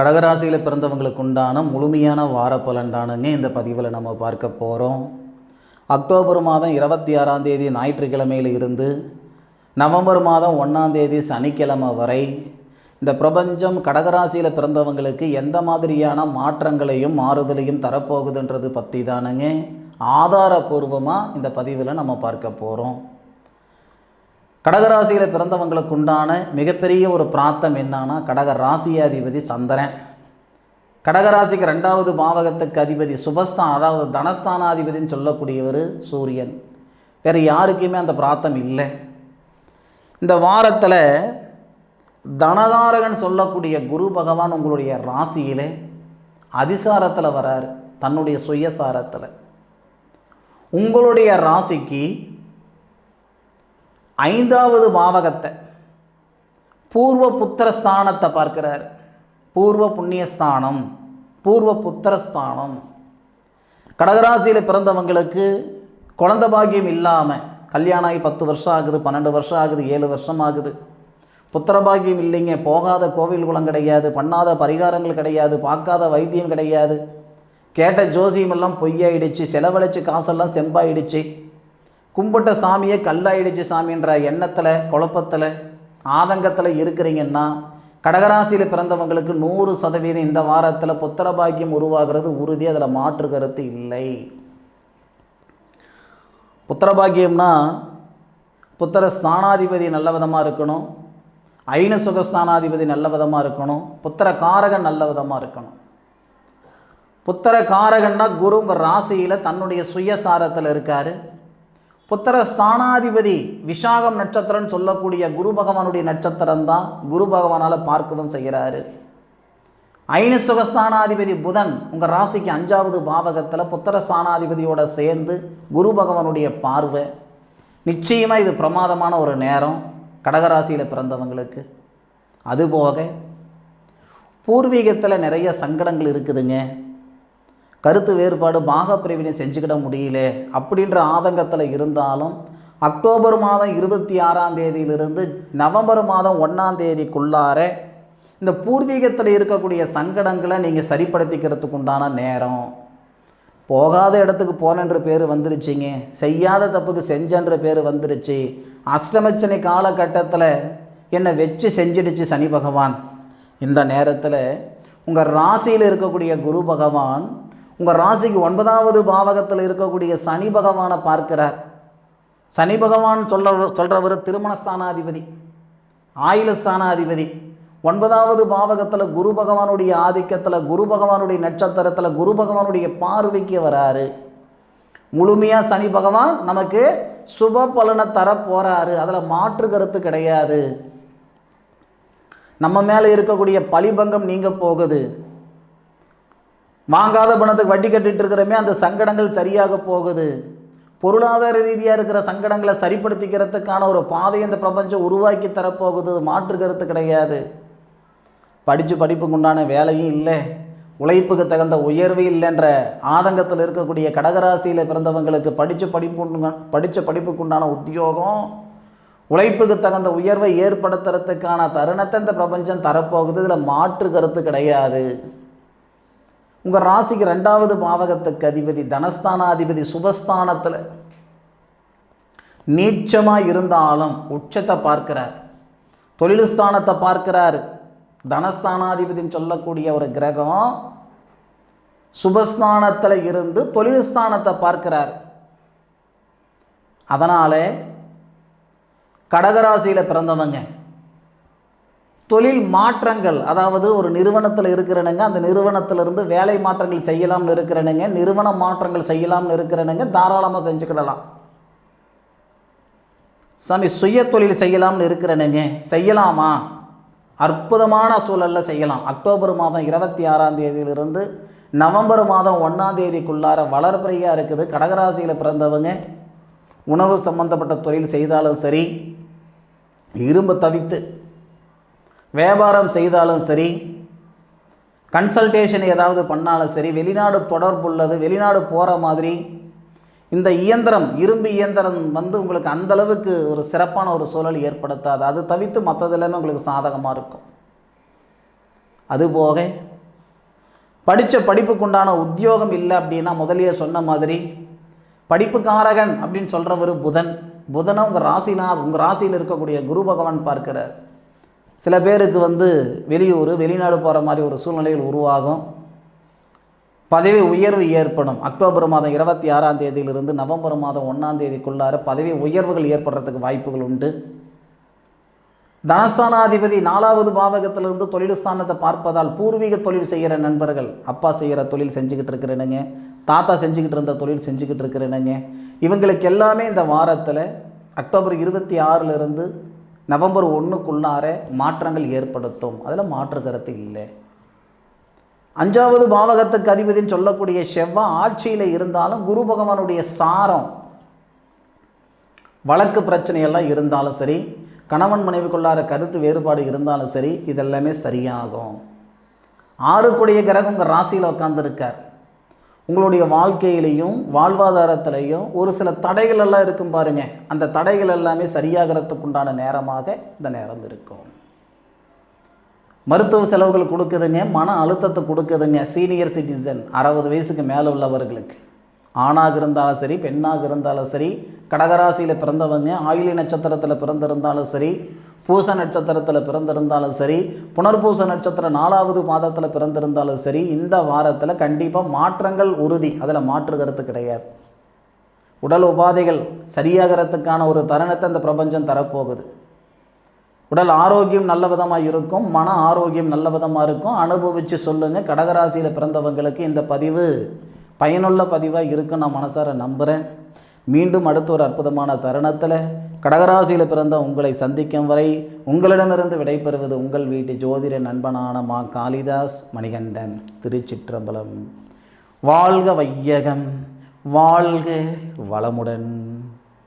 கடகராசியில் பிறந்தவங்களுக்கு உண்டான முழுமையான வார பலன் தானுங்க இந்த பதிவில் நம்ம பார்க்க போகிறோம் அக்டோபர் மாதம் இருபத்தி ஆறாம் தேதி ஞாயிற்றுக்கிழமையில் இருந்து நவம்பர் மாதம் ஒன்றாம் தேதி சனிக்கிழமை வரை இந்த பிரபஞ்சம் கடகராசியில் பிறந்தவங்களுக்கு எந்த மாதிரியான மாற்றங்களையும் மாறுதலையும் தரப்போகுதுன்றது பற்றி தானுங்க. ஆதாரபூர்வமாக இந்த பதிவில் நம்ம பார்க்க போகிறோம் கடகராசியில் பிறந்தவங்களுக்கு உண்டான மிகப்பெரிய ஒரு பிராத்தம் என்னன்னா கடக ராசியாதிபதி சந்திரன். கடகராசிக்கு ரெண்டாவது பாவகத்துக்கு அதிபதி சுபஸ்தான் அதாவது தனஸ்தானாதிபதினு சொல்லக்கூடியவர் சூரியன். வேறு யாருக்குமே அந்த பிராத்தம் இல்லை. இந்த வாரத்தில் தனகாரகன் சொல்லக்கூடிய குரு பகவான் உங்களுடைய ராசியிலே அதிசாரத்தில் வராரு தன்னுடைய சுயசாரத்தில். உங்களுடைய ராசிக்கு ஐந்தாவது பாவகத்தை பூர்வ புத்திரஸ்தானத்தை பார்க்கிறார். பூர்வ புண்ணியஸ்தானம் பூர்வ புத்திரஸ்தானம். கடகராசியில் பிறந்தவங்களுக்கு குழந்த பாக்கியம் இல்லாமல் கல்யாணம் ஆகி பத்து வருஷம் ஆகுது பன்னெண்டு வருஷம் ஆகுது ஏழு வருஷம் ஆகுது. புத்திரபாக்கியம் இல்லைங்க போகாத கோவில் குளம் கிடையாது பண்ணாத பரிகாரங்கள் கிடையாது பார்க்காத வைத்தியம் கிடையாது. கேட்ட ஜோசியமெல்லாம் பொய்யாயிடுச்சு செலவழிச்சு காசெல்லாம் செம்பாயிடுச்சு. கும்பிட்ட சாமியை கல்லாயிடுச்சு சாமின்ற எண்ணத்தில் குழப்பத்தில் ஆதங்கத்தில் இருக்கிறீங்கன்னா கடகராசியில் பிறந்தவங்களுக்கு நூறு சதவீதம் இந்த வாரத்தில் புத்திர பாக்கியம் உருவாகிறது உறுதி அதில் மாற்று கருத்து இல்லை. புத்திர பாக்கியம்னா புத்திர ஸ்தானாதிபதி நல்ல விதமாக இருக்கணும் ஐன சுகஸ்தானாதிபதி நல்ல விதமாக இருக்கணும் புத்திர காரகன் நல்ல விதமாக இருக்கணும். புத்திர காரகன்னா குருங்க ராசியில் தன்னுடைய சுயசாரத்தில் இருக்கார். புத்திர ஸ்தானாதிபதி விஷாகம் நட்சத்திரம்னு சொல்லக்கூடிய குரு பகவானுடைய நட்சத்திரம் தான் குரு பகவானால் பார்க்கவும் செய்கிறாரு. ஐன சுகஸ்தானாதிபதி புதன் உங்கள் ராசிக்கு அஞ்சாவது பாவகத்தில் புத்திர ஸ்தானாதிபதியோட சேர்ந்து குரு பகவானுடைய பார்வை. நிச்சயமாக இது பிரமாதமான ஒரு நேரம் கடகராசியில் பிறந்தவங்களுக்கு. அதுபோக பூர்வீகத்தில் நிறைய சங்கடங்கள் இருக்குதுங்க. கருத்து வேறுபாடு பாகப்பிரிவினை செஞ்சுக்கிட முடியல அப்படின்ற ஆதங்கத்தில் இருந்தாலும் அக்டோபர் மாதம் இருபத்தி ஆறாம் தேதியிலிருந்து நவம்பர் மாதம் ஒன்றாம் தேதிக்குள்ளார இந்த பூர்வீகத்தில் இருக்கக்கூடிய சங்கடங்களை நீங்கள் சரிப்படுத்திக்கிறதுக்கு உண்டான நேரம். போகாத இடத்துக்கு போனன்ற பேர் வந்துருச்சுங்க. செய்யாத தப்புக்கு செஞ்சன்ற பேர் வந்துருச்சு. அஷ்டமச்சனை காலகட்டத்தில் என்னை வச்சு செஞ்சிடுச்சு சனி பகவான். இந்த நேரத்தில் உங்கள் ராசியில் இருக்கக்கூடிய குரு பகவான் உங்கள் ராசிக்கு ஒன்பதாவது பாவகத்தில் இருக்கக்கூடிய சனி பகவானை பார்க்கிறார். சனி பகவான் சொல்கிற சொல்கிறவர் திருமணஸ்தானாதிபதி ஆயுளஸ்தானாதிபதி ஒன்பதாவது பாவகத்தில் குரு பகவானுடைய ஆதிக்கத்தில் குரு பகவானுடைய நட்சத்திரத்தில் குரு பகவானுடைய பார்வைக்கு வராரு. முழுமையாக சனி பகவான் நமக்கு சுப பலனை தர போகிறாரு அதில் மாற்று கருத்து கிடையாது. நம்ம மேலே இருக்கக்கூடிய பழிபங்கம் நீங்க போகுது. வாங்காத பணத்துக்கு வட்டி கட்டிட்டு இருக்கிறமே அந்த சங்கடங்கள் சரியாக போகுது. பொருளாதார ரீதியாக இருக்கிற சங்கடங்களை சரிப்படுத்திக்கிறதுக்கான ஒரு பாதை இந்த பிரபஞ்சம் உருவாக்கி தரப்போகுது. மாற்று கருத்து கிடையாது. படித்து படிப்புக்கு உண்டான வேலையும் இல்லை. உழைப்புக்கு தகுந்த உயர்வு இல்லைன்ற ஆதங்கத்தில் இருக்கக்கூடிய கடகராசியில் பிறந்தவங்களுக்கு படித்த படிப்பு படித்த படிப்புக்கு உண்டான உத்தியோகம் உழைப்புக்கு தகுந்த உயர்வை ஏற்படுத்துறதுக்கான தருணத்தை இந்த பிரபஞ்சம் தரப்போகுது. இதில் மாற்று கருத்து கிடையாது. உங்கள் ராசிக்கு ரெண்டாவது பாவகத்துக்கு அதிபதி தனஸ்தானாதிபதி சுபஸ்தானத்தில் நீச்சமாக இருந்தாலும் உச்சத்தை பார்க்கிறார். தொழில் ஸ்தானத்தை பார்க்கிறார். தனஸ்தானாதிபதின்னு சொல்லக்கூடிய ஒரு கிரகம் சுபஸ்தானத்தில் இருந்து தொழில் ஸ்தானத்தை பார்க்கிறார். அதனால் கடகராசியில் பிறந்தவங்க தொழில் மாற்றங்கள் அதாவது ஒரு நிறுவனத்தில் இருக்கிறனுங்க அந்த நிறுவனத்திலிருந்து வேலை மாற்றங்கள் செய்யலாம்னு இருக்கிறனுங்க நிறுவன மாற்றங்கள் செய்யலாம்னு இருக்கிறனுங்க தாராளமாக செஞ்சுக்கிடலாம். சாமி சுய தொழில் செய்யலாம்னு இருக்கிறனுங்க. செய்யலாமா? அற்புதமான சூழலில் செய்யலாம். அக்டோபர் மாதம் இருபத்தி ஆறாம் தேதியிலிருந்து நவம்பர் மாதம் ஒன்றாம் தேதிக்குள்ளார வளர்பிறையாக இருக்குது. கடகராசியில் பிறந்தவங்க உணவு சம்பந்தப்பட்ட தொழில் செய்தாலும் சரி இரும்பு தவித்து வியாபாரம் செய்தாலும் சரி கன்சல்டேஷன் ஏதாவது பண்ணாலும் சரி வெளிநாடு தொடர்புள்ளது வெளிநாடு போகிற மாதிரி இந்த இயந்திரம் இரும்பு இயந்திரம் வந்து உங்களுக்கு அந்தளவுக்கு ஒரு சிறப்பான ஒரு சூழல் ஏற்படுத்தாது. அது தவிர்த்து மற்றது எல்லாமே உங்களுக்கு சாதகமாக இருக்கும். அதுபோக படித்த படிப்புக்குண்டான உத்தியோகம் இல்லை அப்படின்னா முதலியே சொன்ன மாதிரி படிப்புக்காரகன் அப்படின்னு சொல்கிறவர் புதன். புதனை உங்கள் ராசினா உங்கள் ராசியில் இருக்கக்கூடிய குரு பகவான் பார்க்கிறார். சில பேருக்கு வந்து வெளியூர் வெளிநாடு போகிற மாதிரி ஒரு சூழ்நிலைகள் உருவாகும். பதவி உயர்வு ஏற்படும். அக்டோபர் மாதம் இருபத்தி ஆறாம் தேதியிலிருந்து நவம்பர் மாதம் ஒன்றாம் தேதிக்குள்ளார பதவி உயர்வுகள் ஏற்படுறதுக்கு வாய்ப்புகள் உண்டு. தனஸ்தானாதிபதி நாலாவது பாவகத்திலிருந்து தொழில் ஸ்தானத்தை பார்ப்பதால் பூர்வீக தொழில் செய்கிற நண்பர்கள் அப்பா செய்கிற தொழில் செஞ்சுக்கிட்டு இருக்கிறேனுங்க தாத்தா செஞ்சுக்கிட்டு இருந்த தொழில் செஞ்சுக்கிட்டு இருக்கிறேனுங்க. இவங்களுக்கு எல்லாமே இந்த வாரத்தில் அக்டோபர் இருபத்தி ஆறிலிருந்து நவம்பர் ஒன்றுக்குள்ளார மாற்றங்கள் ஏற்படுத்தும். அதில் மாற்று கருத்து இல்லை. அஞ்சாவது பாவகத்துக்கு அதிபதின்னு சொல்லக்கூடிய செவ்வாய் ஆட்சியில் இருந்தாலும் குரு பகவானுடைய சாரம் வழக்கு பிரச்சனையெல்லாம் இருந்தாலும் சரி கணவன் மனைவிக்குள்ளார கருத்து வேறுபாடு இருந்தாலும் சரி இதெல்லாமே சரியாகும். ஆறுக்குடைய கிரகம் உங்கள் ராசியில் உட்காந்துருக்கார் உங்களுடைய வாழ்க்கையிலையும் வாழ்வாதாரத்திலையும் ஒரு சில தடைகள் எல்லாம் இருக்கும் பாருங்க. அந்த தடைகள் எல்லாமே சரியாகிறதுக்கு உண்டான நேரமாக இந்த நேரம் இருக்கும். மருத்துவ செலவுகள் கொடுக்குதுங்க மன அழுத்தத்தை கொடுக்குதுங்க. சீனியர் சிட்டிசன் அறுபது வயசுக்கு மேலே உள்ளவர்களுக்கு. ஆணாக இருந்தாலும் சரி பெண்ணாக இருந்தாலும் சரி கடகராசியில் பிறந்தவங்க ஆயுளி நட்சத்திரத்தில் பிறந்திருந்தாலும் சரி பூச நட்சத்திரத்தில் பிறந்திருந்தாலும் சரி புனர்பூச நட்சத்திரம் நாலாவது மாதத்தில் பிறந்திருந்தாலும் சரி இந்த வாரத்தில் கண்டிப்பாக மாற்றங்கள் உறுதி. அதில் மாற்று கருத்து கிடையாது. உடல் உபாதைகள் சரியாகிறதுக்கான ஒரு தருணத்தை இந்த பிரபஞ்சம் தரப்போகுது. உடல் ஆரோக்கியம் நல்ல விதமாக இருக்கும் மன ஆரோக்கியம் நல்ல விதமாக இருக்கும். அனுபவித்து சொல்லுங்கள் கடகராசியில் பிறந்தவங்களுக்கு இந்த பதிவு பயனுள்ள பதிவாக இருக்கும் நான் மனசார நம்புகிறேன் மீண்டும் அடுத்த ஒரு அற்புதமான தருணத்தில் கடகராசியில் பிறந்த உங்களை சந்திக்கும் வரை உங்களிடமிருந்து விடைபெறுவது உங்கள் வீட்டு ஜோதிட நண்பனான மா காளிதாஸ் மணிகண்டன் திருச்சிற்றம்பலம். வாழ்க வையகம் வாழ்க வளமுடன்.